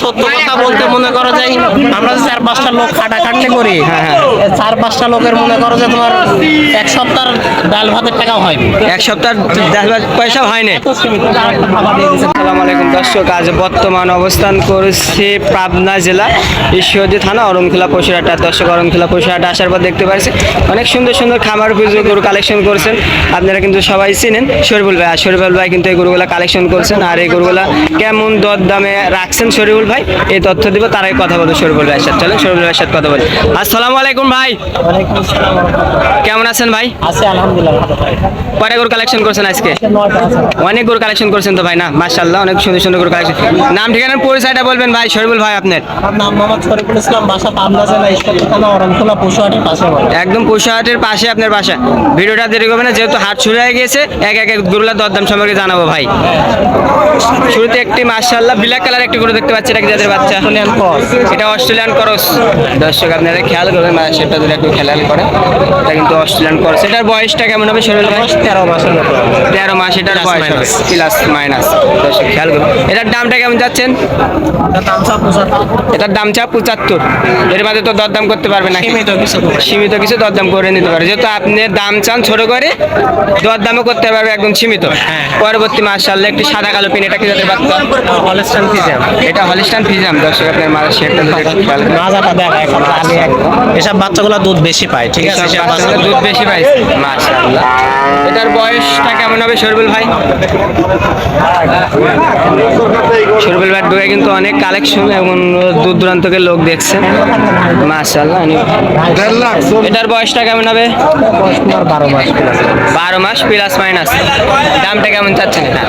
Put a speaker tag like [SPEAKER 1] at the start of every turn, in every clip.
[SPEAKER 1] সত্য কথা বলতে মনে করো যে আমরা যে চার পাঁচটা লোক খাটাখাটনি করি
[SPEAKER 2] হ্যাঁ, হ্যাঁ।
[SPEAKER 1] চার পাঁচটা লোকের মনে করো যে তোমার এক সপ্তাহ ডাল ভাতের টাকা হয়
[SPEAKER 2] এক সপ্তাহ দশ হাজার পয়সা হয়নি।
[SPEAKER 1] এত সীমিত আরেকটা খাবার দিয়ে দিয়েছে
[SPEAKER 2] আসসালামু আলাইকুম দর্শক আজ বর্তমান অবস্থান করছি পাবনা জেলা ঈশ্বরদী থানা অরমখোলা পশুরহাটা দর্শক অরমখোলা পশুরহাটা আসার পর দেখতে পাচ্ছি অনেক সুন্দর সুন্দর খামার উপযোগী গরু কালেকশন করছেন। আপনারা কিন্তু সবাই চিনেন শরীফুল ভাই আর শরীফুল ভাই কিন্তু এই গরুগুলা কালেকশন করছেন। আর এই গরুগুলা কেমন দর দামে রাখছেন শরীফুল ভাই? এই তথ্য দিব তারাই কথা বলব শরীফুল ভাইয়ের সাথে। চলেন ভাইয়ের সাথে কথা বলি। আসসালামু আলাইকুম ভাই। কেমন আছেন ভাই?
[SPEAKER 1] আছে আলহামদুলিল্লাহ
[SPEAKER 2] কয়টা গরু কালেকশন করছেন আজকে? অনেক গরু কালেকশন করছেন তো ভাই না? মাশাল্লাহ অনেক সুন্দর সুন্দর গরু কালেকশন নাম ঠিকানার পরিচয়টা বলবেন ভাই শরীফুল ভাই আপনার।
[SPEAKER 1] নাম মোহাম্মদ শরীফুল ইসলাম বাসা পাবনা জেলা থানা অরণখোলা পশুহাটের পাশে
[SPEAKER 2] একদম পশুহাটের পাশে আপনার বাসা। ভিডিওটা দেরি করবেন না যেহেতু হাট শুরু হয়ে গেছে এক এক এক গরুলার দরদাম সম্পর্কে জানাব ভাই। শুরুতে একটি মাশাল্লাহ ব্ল্যাক কালার একটি গরু দেখতে পাচ্ছি এটা যাদের বাচ্চা?
[SPEAKER 1] Australian cross.
[SPEAKER 2] এটা অস্ট্রেলিয়ান করস। দর্শক আপনারা খেয়াল করবেন মানে সেটা যদি একটু খেয়াল করে এটা কিন্তু অস্ট্রেলিয়ান করস। এটার বয়সটা কেমন হবে শরীর
[SPEAKER 1] বয়স? তেরো মাসের মতো
[SPEAKER 2] তেরো মাস এটার বয়স। Plus minus. দর্শক খেয়াল করুন। এটার দামটা কেমন যাচ্ছেন? এটার দাম চা পঁচাত্তর। এর মাঝে তো দরদাম করতে পারবে না
[SPEAKER 1] সীমিত কিছু
[SPEAKER 2] সীমিত কিছু দরদাম করে নিতে পারে। যেহেতু আপনি দাম চান ছোট করে দরদামও করতে পারবে একদম সীমিত।
[SPEAKER 1] হ্যাঁ।
[SPEAKER 2] পরবর্তী মাস সালে একটি সাদা কালো পিন এটা কি
[SPEAKER 1] হলস্টান ফিজিয়াম।
[SPEAKER 2] এটা হলিস্টান ফিজাম দর্শক আপনার।
[SPEAKER 1] মাজাটা এখন একদম। এসব বাচ্চাগুলো দুধ বেশি পায় ঠিক আছে?
[SPEAKER 2] এসব
[SPEAKER 1] এসব বাচ্চাগুলো
[SPEAKER 2] দুধ বেশি মাশাআল্লাহ। এটার বয়সটা কেমন হবে শরবুল ভাই? শরবুল ভাই ডোয়ে কিন্তু অনেক কালেকশন এবং দূর দূরান্ত থেকে লোক দেখছে। মাশাআল্লাহ এটার বয়সটা কেমন হবে?
[SPEAKER 1] বারো মাস।
[SPEAKER 2] বারো মাস প্লাস মাইনাস দামটা কেমন চাচ্ছেন এটা?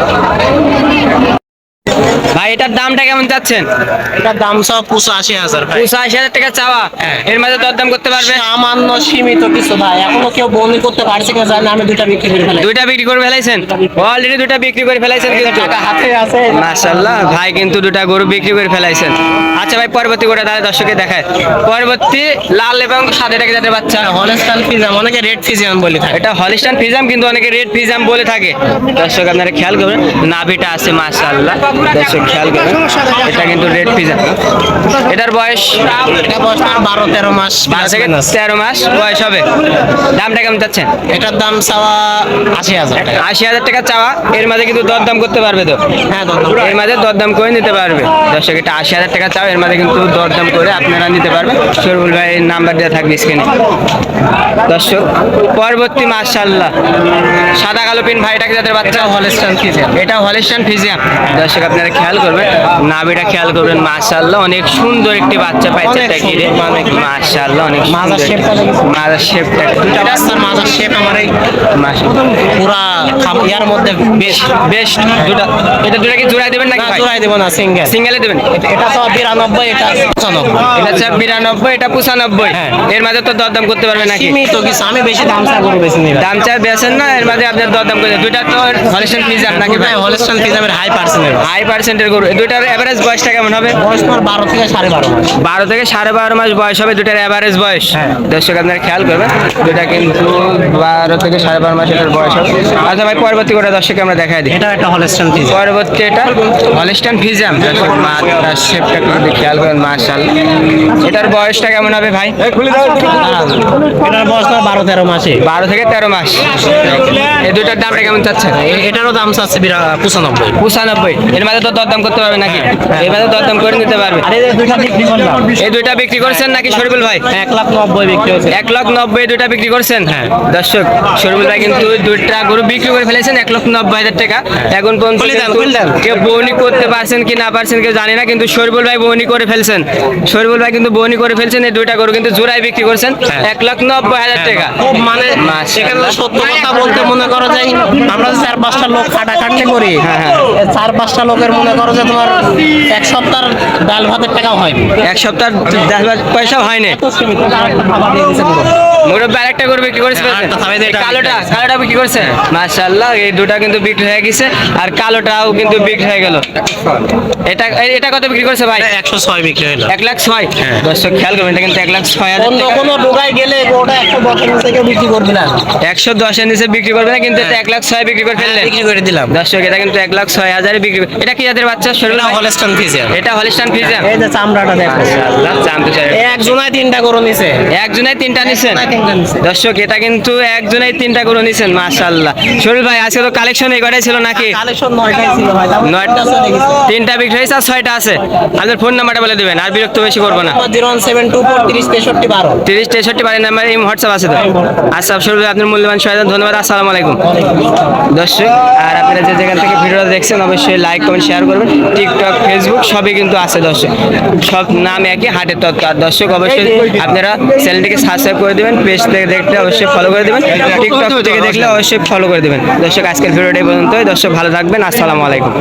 [SPEAKER 2] ভাই এটার দামটা কেমন চাচ্ছেন?
[SPEAKER 1] এটার দাম সব পঁচাশি হাজার ভাই।
[SPEAKER 2] পঁচাশি হাজার টাকা চাওয়া।
[SPEAKER 1] হ্যাঁ।
[SPEAKER 2] এর মাঝে দরদাম করতে পারবে?
[SPEAKER 1] সামান্য সীমিত কিছু ভাই। এখনও কেউ বন্ধ করতে পারছে কিনা জানি আমি দুটা বিক্রি করে ফেলাই
[SPEAKER 2] দুইটা বিক্রি করে ফেলাইছেন? অলরেডি দুইটা বিক্রি করে ফেলাইছেন কিন্তু।
[SPEAKER 1] টাকা হাতে আছে।
[SPEAKER 2] মাশাল্লাহ ভাই কিন্তু দুটা গরু বিক্রি করে ফেলাইছেন। আচ্ছা ভাই পরবর্তী করে তাহলে দর্শকে দেখায়। পরবর্তী লাল এবং সাদা টাকা যাদের বাচ্চা।
[SPEAKER 1] হলস্টান ফিজাম অনেকে রেড ফিজিয়াম বলে থাকে।
[SPEAKER 2] এটা হলিস্টান ফিজাম কিন্তু অনেকে রেড ফিজাম বলে থাকে। দর্শক আপনারা খেয়াল করবেন নাভিটা আছে মাশাল্লাহ দর্শক খেয়াল করবেন এটা কিন্তু রেড ফিজাম এটার বয়স?
[SPEAKER 1] এটা বয়স তোমার বারো তেরো মাস।
[SPEAKER 2] বারো থেকে তেরো মাস বয়স হবে। দামটা কেমন চাচ্ছেন?
[SPEAKER 1] এটার দাম চাওয়া আশি হাজার টাকা।
[SPEAKER 2] আশি হাজার টাকা চাওয়া এর মাঝে কিন্তু দরদাম করতে পারবে তো?
[SPEAKER 1] হ্যাঁ
[SPEAKER 2] এর মাঝে দরদাম করে নিতে পারবে। দর্শক এটা আশি হাজার টাকা চাও এর মাঝে কিন্তু দরদাম করে আপনারা নিতে পারবেন। শরীফুল ভাই নাম্বার দেওয়া থাকবে স্ক্রিনে দর্শক পরবর্তী মাশাল্লাহ সাদা কালো পিন ভাইটাকে যাদের বাচ্চা
[SPEAKER 1] হলস্টান ফিজিয়াম
[SPEAKER 2] এটা হলিস্টান ফিজিয়াম দর্শক আপনারা খেয়াল করবেন নাভিটা খেয়াল করবেন মাশাল্লাহ অনেক সুন্দর একটি বাচ্চা পাইছে এটা ঘিরে
[SPEAKER 1] মানে
[SPEAKER 2] অনেক
[SPEAKER 1] মাজার শেপটা
[SPEAKER 2] মাজার শেপটা।
[SPEAKER 1] দুটা রাস্তার মাঝার শেপ আমার এই পুরা ইয়ার মধ্যে বেশ
[SPEAKER 2] বেস্ট দুটা এটা দুটা কি জোড়াই দেবেন নাকি
[SPEAKER 1] জোড়াই দেবো না সিঙ্গেল।
[SPEAKER 2] সিঙ্গেলে দেবেন?
[SPEAKER 1] এটা তো বিরানব্বই এটা পঁচানব্বই।
[SPEAKER 2] এটা হচ্ছে বিরানব্বই এটা পঁচানব্বই।
[SPEAKER 1] হ্যাঁ।
[SPEAKER 2] এর মাঝে তো দরদাম করতে পারবে নাকি?
[SPEAKER 1] সীমিত কিছু আমি বেশি দাম চা করে বেশি নিই
[SPEAKER 2] দাম চা বেছেন না এর মাঝে আপনার দরদাম করে দুইটা তো হলিস্টান ফিজাম নাকি ভাই।
[SPEAKER 1] হলস্টান ফিজিয়ামের হাই পার্সেন্টের
[SPEAKER 2] হাই পার্সেন্টের গরু দুইটার এভারেজ বয়সটা কেমন হবে?
[SPEAKER 1] বয়স তোমার বারো থেকে সাড়ে বারো মাস।
[SPEAKER 2] বারো থেকে সাড়ে বারো মাস বয়স হবে দুটার এভারেজ বয়স।
[SPEAKER 1] হ্যাঁ।
[SPEAKER 2] দর্শক আপনারা খেয়াল করবেন দুটা কিন্তু বারো থেকে সাড়ে বারো মাস এটার বয়স হবে। আচ্ছা ভাই পরবর্তী করে দর্শক আমরা দেখাই দিই।
[SPEAKER 1] এটা একটা হলস্টান ফিজিয়াম
[SPEAKER 2] পরবর্তী এটা হলিস্টান ফিজাম দর্শক শেপটা একটু খেয়াল করেন মাশাল। এটার বয়সটা কেমন হবে ভাই?
[SPEAKER 1] এটার বয়স তোমার বারো তেরো মাসে।
[SPEAKER 2] বারো থেকে তেরো মাস। এই দুইটার দামটা কেমন চাচ্ছেন?
[SPEAKER 1] এ- এটারও দাম চাচ্ছে বিরা পঁচানব্বই।
[SPEAKER 2] পঁচানব্বই। এর মাঝে তো দরদাম করতে পারবে নাকি? মাঝে দরদাম করে নিতে পারবে।
[SPEAKER 1] এই দুইটা বিক্রি করলাম।
[SPEAKER 2] এই দুইটা বিক্রি করছেন নাকি শরীফুল ভাই?
[SPEAKER 1] এক লাখ নব্বই বিক্রি হয়েছে
[SPEAKER 2] এক লক্ষ নব্বই দুইটা বিক্রি করছেন?
[SPEAKER 1] হ্যাঁ।
[SPEAKER 2] দর্শক শরীফুল ভাই কিন্তু দুইটা গরু বিক্রি করে ফেলেছেন এক লক্ষ নব্বই হাজার টাকা। এখন। কেউ বৌনি করতে পারছেন কি না পারছেন কেউ জানি না কিন্তু শরীফুল ভাই বৌনি করে ফেলছেন। শরীফুল ভাই কিন্তু বৌনি করে ফেলছেন এই দুইটা গরু কিন্তু জোড়ায় বিক্রি করছেন
[SPEAKER 1] হ্যাঁ।
[SPEAKER 2] এক লক্ষ নব্বই হাজার টাকা।
[SPEAKER 1] খুব মানে সেখানে সত্য কথা বলতে মনে করো যে আমরা যে চার পাঁচটা লোক খাটাখাটনি করি।
[SPEAKER 2] হ্যাঁ, হ্যাঁ।
[SPEAKER 1] চার পাঁচটা লোকের মনে করো যে তোমার এক সপ্তাহ ডাল ভাতের টাকাও হয়।
[SPEAKER 2] এক সপ্তাহ ডাল ভাত পয়সা হয়
[SPEAKER 1] এত
[SPEAKER 2] মুরব্বী আরেকটা গরু বিক্রি করেছে।
[SPEAKER 1] হ্যাঁ,
[SPEAKER 2] কালোটা কালোটা বিক্রি করছে? মাশাআল্লাহ এই দুটা কিন্তু বিক্রি হয়ে গেছে আর কালোটাও কিন্তু বিক্রি হয়ে গেল। এটা এটা কত বিক্রি করছে ভাই?
[SPEAKER 1] এটা একশো ছয় বিক্রি হলো।
[SPEAKER 2] এক লাখ ছয়?
[SPEAKER 1] হ্যাঁ।
[SPEAKER 2] দর্শক খেয়াল করবেন এটা কিন্তু এক লাখ ছয় হাজার
[SPEAKER 1] অন্য কোনো ডোগায় গেলে ওটা একশো দশের নিচে কেউ বিক্রি করবি না।
[SPEAKER 2] একশো দশের নিচে বিক্রি করবে না কিন্তু এটা এক লাখ ছয় বিক্রি করে
[SPEAKER 1] হ্যাঁ,
[SPEAKER 2] ফেললেন
[SPEAKER 1] বিক্রি করে দিলাম।
[SPEAKER 2] দর্শক এটা কিন্তু এক লাখ ছয় হাজারে বিক্রি এটা কি জাতের বাচ্চা? শরীর
[SPEAKER 1] হলস্টন
[SPEAKER 2] এটা হলিস্টান ফিজিয়ান
[SPEAKER 1] এই যে চামড়াটা দেখো।
[SPEAKER 2] মাশাআল্লাহ
[SPEAKER 1] এক জোনায় তিনটা গরু নিছে।
[SPEAKER 2] তিনটা নিছেন
[SPEAKER 1] একজনায় তিনটা নিছে।
[SPEAKER 2] দর্শক এটা কিন্তু একজনের তিনটা করে নিছেন মাশাআল্লাহ। শরীর ভাই আজকে তো কালেকশন এই কটাই ছিল নাকি?
[SPEAKER 1] কালেকশন নয়টাই ছিল ভাই
[SPEAKER 2] নয়টা
[SPEAKER 1] তিনটা
[SPEAKER 2] বিক্রি হয়েছে আর ছয়টা আছে। আপনার ফোন নাম্বারটা বলে দেবেন আর বিরক্ত বেশি করব না।
[SPEAKER 1] Zero one seven two four তিরিশ তেষট্টি বারো
[SPEAKER 2] তিরিশ তেষট্টি বাড়ির নাম্বার এই হোয়াটসঅ্যাপ আছে তো? আচ্ছা শরীর ভাই আপনার মূল্যবান সহায়তা ধন্যবাদ আসসালামু আলাইকুম। দর্শক আর আপনারা যে যেখান থেকে ভিডিওটা দেখছেন অবশ্যই লাইক কমেন্ট শেয়ার করবেন। টিকটক ফেসবুক সবই কিন্তু আছে দর্শক। সব নাম একই হাটের তত্ত্ব আর দর্শক অবশ্যই আপনারা চ্যানেলটিকে সাবস্ক্রাইব করে দেবেন। পেজ থেকে দেখলে অবশ্যই ফলো করে দেবেন। টিকটক থেকে দেখলে অবশ্যই ফলো করে দেবেন। দর্শক, আজকের ভিডিওটা পর্যন্ত দর্শক, ভালো থাকবেন। আসসালামু আলাইকুম।